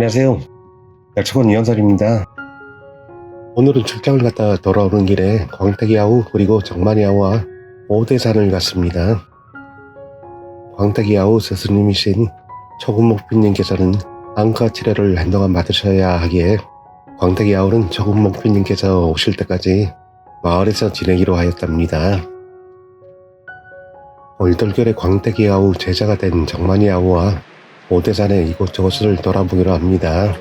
안녕하세요. 약초원 이현설입니다. 오늘은 출장을 갔다 돌아오는 길에 광택이 아우 그리고 정만이 아우와 오대산을 갔습니다. 광택이 아우 스승님이신 초금목비님께서는 안과 치료를 한동안 받으셔야 하기에 광택이 아우는 초금목비님께서 오실 때까지 마을에서 지내기로 하였답니다. 올돌결에 광택이 아우 제자가 된 정만이 아우와 오대산의 이곳저곳을 돌아보기로 합니다.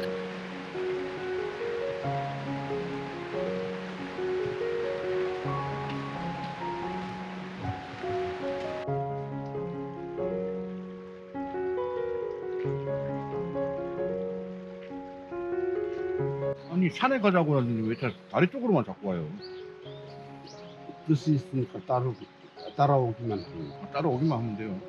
아니 산에 가자고 하는데 왜 다- 다리 쪽으로만 자꾸 와요? 뜻이 있으니까 따로 따라오기만. 아, 따라오기만 하면 돼요.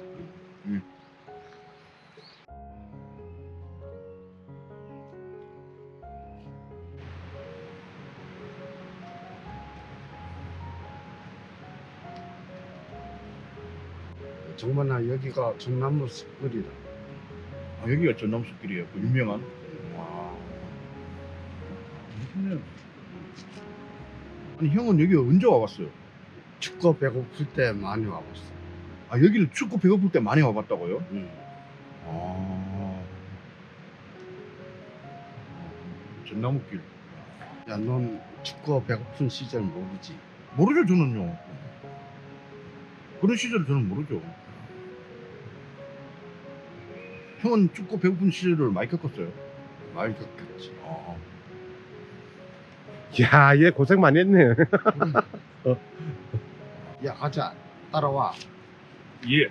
정말 나 여기가 전나무 숲거리라. 아, 여기가 전남 숲길이에요. 그 유명한. 와. 멋있네요. 아니 형은 여기 언제 와봤어요? 춥고 배고플 때 많이 와봤어. 아 여기를 춥고 배고플 때 많이 와봤다고요? 응. 아. 전나무길. 야, 넌 춥고 배고픈 시절 모르지. 모르죠 저는요. 그런 시절 저는 모르죠. 형은 춥고 배고픈 시절을 많이 겪었어요. 많이 겪겠지. 아. 야, 얘 고생 많이 했네. 야, 가자. 따라와. 예.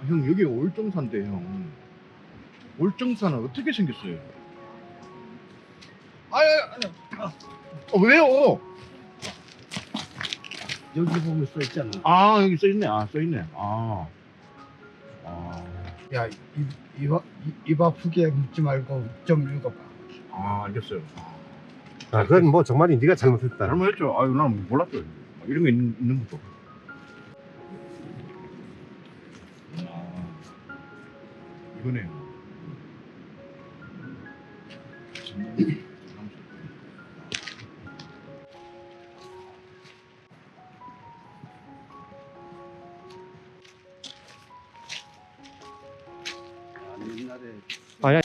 아, 형 여기 올정산데 형. 올정산은 어떻게 생겼어요? 아야, 아, 어, 왜요? 여기 보면 써 있잖아. 아 여기 써 있네. 아 써 있네. 아. 아. 야, 입, 입, 아- 입, 입 아프게 묻지 말고 좀 읽어봐. 아 알겠어요. 아, 그건 뭐 정말이 네가 잘못했다. 잘못했죠. 아유 난 몰랐어요. 이런 게 있는, 있는 것도. 아, 이거네요. 옛날에. 아, 야. 야,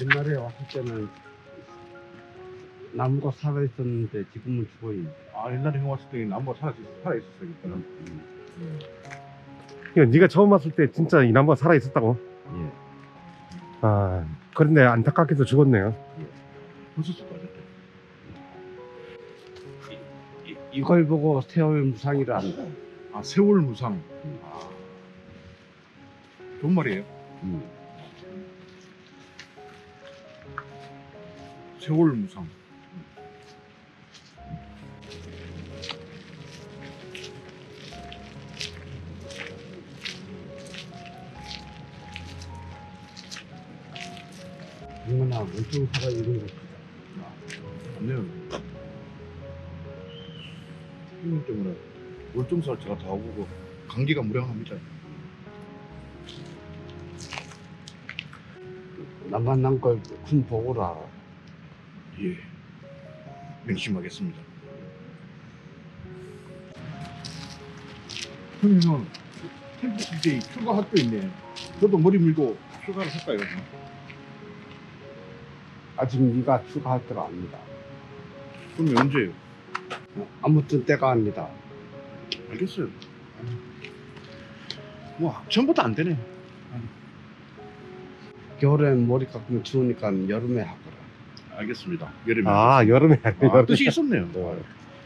옛날에 왔을 때는 나무가 살아 있었는데 지금은 죽어 있네. 아 옛날에 형 왔을 때 나무가 살아 살아 있었어요. 그때는. 이거 네가 처음 왔을 때 진짜 이 나무가 살아 있었다고? 예. 아, 그런데 안타깝게도 죽었네요. 부수수 빠졌대. 이- 이걸 보고 세월 무상이라 한다. 아 세월 무상. 아, 좋은 말이에요. 음. 세월 무상. 얼마나 원통 살아 있는 거. 맞네요. 형님 때문에 월정살 제가 다 오고 감기가 무량합니다. 나만 난걸 큰 보고라. 예. 명심하겠습니다. 형님은 캠프 DJ 휴가 학교 있네. 저도 머리 밀고 휴가를 할까요? 아직 네가 추가할 때가 아니다. 그럼 언제요? 아무튼 때가 아니다. 알겠어요. 뭐 전부터 안 되네. 겨울엔 머리 깎으면 추우니까 여름에 하거라. 알겠습니다. 여름에. 아, 여름에 안 돼. 아, 뜻이 있었네요.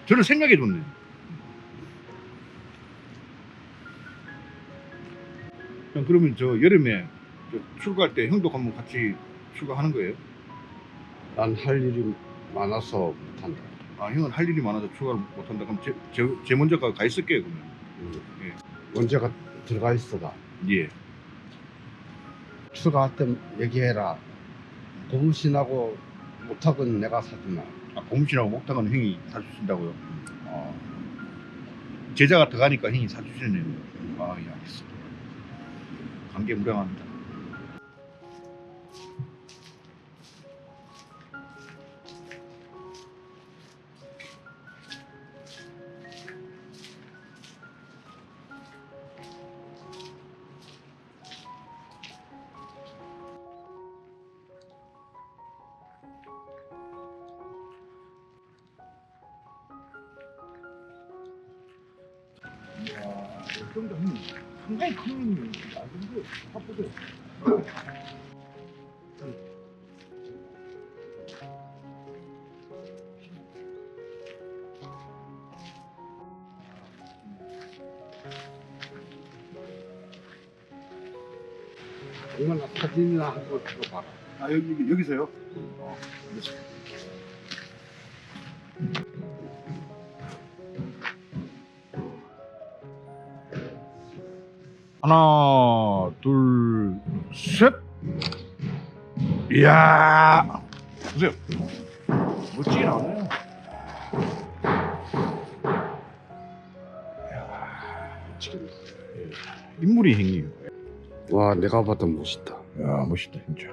저는 생각해 줬네. 형 그러면 저 여름에 저 출가할 때 형도 한번 같이 출가하는 거예요? 난 할 일이 많아서 못한다. 아 형은 할 일이 많아서 출가를 못한다. 그럼 제, 제, 제 먼저 가, 가 있을게요 그러면. 음. 언제가 들어가 있어가. 예. 추가할 때 얘기해라. 고무신하고 못하건 내가 사주나. 아, 고무신하고 목탁은 형이 사주신다고요? 아, 제자가 더 가니까 형이 사주시네요. 아, 예, 알겠습니다. 관계 무량합니다. 정도 형 상당히 큰 아닌데 바쁘죠. 얼마나 사진이나 한번 찍어봐라. 아 여기 여기- 여기서요? 어, 하나, 둘, 셋. 이야, 보세요. 이야, 멋지게 나와요. 예. 인물이 행이에요. 와, 내가 봐도 멋있다. 야 멋있다 진짜.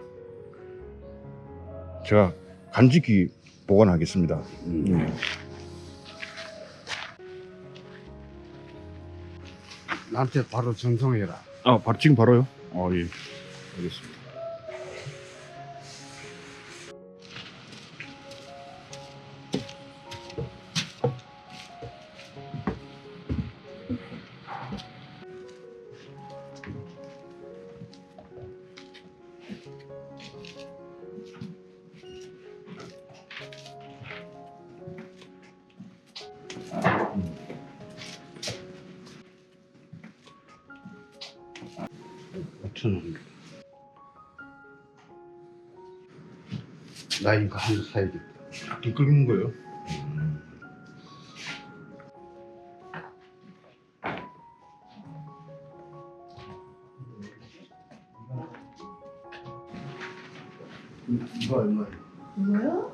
제가 간직히 보관하겠습니다. 음. 네. 나한테 바로 전송해라. 아 바로 지금 바로요? 아 예. 알겠습니다. 오천 원. 나 이거 하나 사야겠다. 좀 끓는 거예요? 이거 얼마야? 이거요?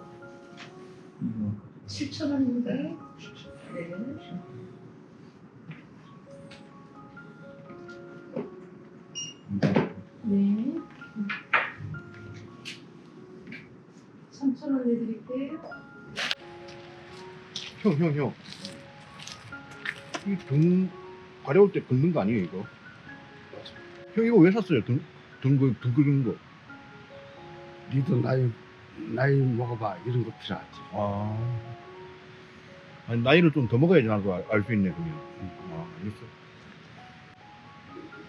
7천 원인데. 네. 네. 3천 원 내드릴게요. 형, 형, 형. 이 등 가려울 때 긁는 거 아니에요, 이거? 형, 이거 왜 샀어요? 등, 등, 등, 등 긁는 거. 니도 나이 나이 먹어봐 이런 거 필요하지. 아. 아니, 나이를 좀 더 먹어야지 나도 알 수 있네, 그러면. 아, 알겠어.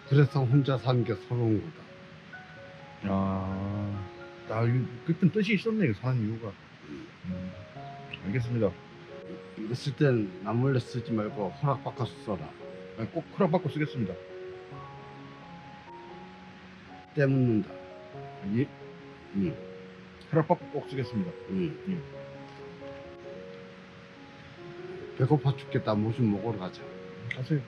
그래서 혼자 사는 게 서러운 거다. 아. 나, 이- 그땐 뜻이 있었네, 이거 사는 이유가. 음, 알겠습니다. 이거 쓸땐나 몰래 쓰지 말고 허락받고 써라. 아니, 꼭 허락받고 쓰겠습니다. 때 묻는다. 예, 응. 허락받고 꼭 쓰겠습니다. 응. 응. 배고파 죽겠다. 뭐 좀 먹으러 가자. 가세요.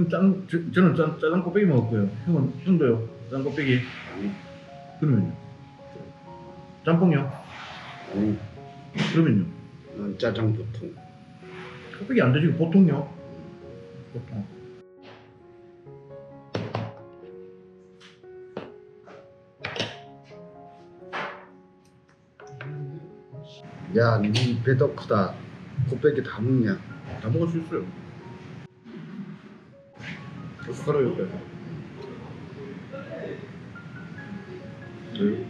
형 짠, 저, 저는 짠, 짜장 곱빼기 먹었고요. 형은 형도요. 짜장 곱빼기. 그러면요. 짬뽕요. 아니, 그러면요. 난 짜장 보통. 곱빼기 안 드시고 보통요. 보통. 야, 네 배도 크다. 곱빼기 다 먹냐? 다 먹을 수 있어요. 숟가락 옆에. 네.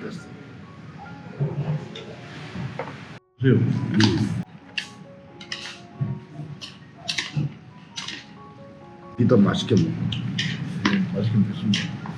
됐어. 보세요. 이따 맛있게 먹어. 네, 맛있게 먹겠습니다.